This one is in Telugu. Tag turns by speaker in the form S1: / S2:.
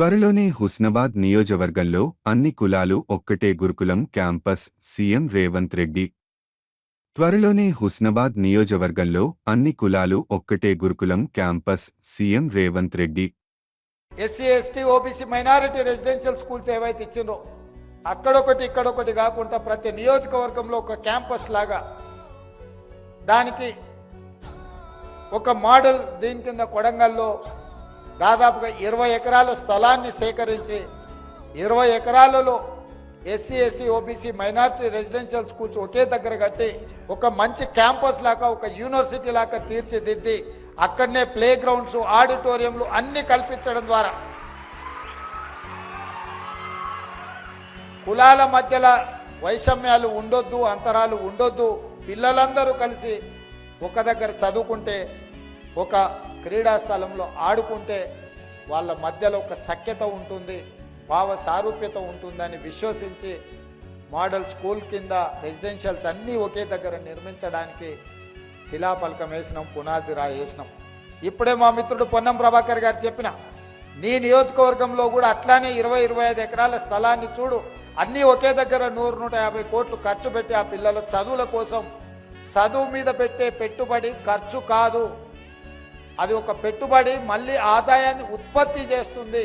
S1: త్వరలోనే హుస్నాబాద్ నియోజకవర్గంలో అన్ని కులాలు ఒక్కటే గురుకులం క్యాంపస్ సీఎం రేవంత్ రెడ్డి. త్వరలోనే హుస్నాబాద్ నియోజకవర్గంలో అన్ని కులాలు ఒక్కటే గురుకులం campus CM Revanth Reddy.
S2: SC ST OBC minority residential schools ఏవైతే ఇచ్చిందో అక్కడొకటి ఇక్కడొకటి కాకుండా ప్రతి నియోజకవర్గంలో ఒక క్యాంపస్ లాగా దానికి ఒక మోడల్ దీని కింద కొడంగల్లో దాదాపుగా ఇరవై ఎకరాల స్థలాన్ని సేకరించి ఇరవై ఎకరాలలో SC ST OBC minority residential schools ఒకే దగ్గర కట్టి ఒక మంచి క్యాంపస్ లాగా ఒక యూనివర్సిటీ లాగా తీర్చిదిద్ది అక్కడనే ప్లే గ్రౌండ్స్ ఆడిటోరియంలు అన్ని కల్పించడం ద్వారా. కులాల మధ్యలో వైషమ్యాలు ఉండొద్దు అంతరాలు ఉండొద్దు పిల్లలందరూ కలిసి ఒక దగ్గర చదువుకుంటే ఒక క్రీడా స్థలంలో ఆడుకుంటే వాళ్ళ మధ్యలో ఒక సఖ్యత ఉంటుంది భావ సారూప్యత ఉంటుందని విశ్వసించి మోడల్ స్కూల్ కింద రెసిడెన్షియల్స్ అన్నీ ఒకే దగ్గర నిర్మించడానికి శిలాఫలకం వేసినాం పునాది రా వేసినాం. ఇప్పుడే మా మిత్రుడు పొన్నం ప్రభాకర్ గారు చెప్పిన నీ నియోజకవర్గంలో కూడా అట్లానే ఇరవై ఇరవై ఐదు ఎకరాల స్థలాన్ని చూడు అన్నీ ఒకే దగ్గర నూరు నూట యాభై కోట్లు ఖర్చు పెట్టి ఆ పిల్లల చదువుల కోసం చదువు మీద పెట్టే పెట్టుబడి ఖర్చు కాదు. అది ఒక పెట్టుబడి మళ్ళీ ఆదాయాన్ని ఉత్పత్తి చేస్తుంది.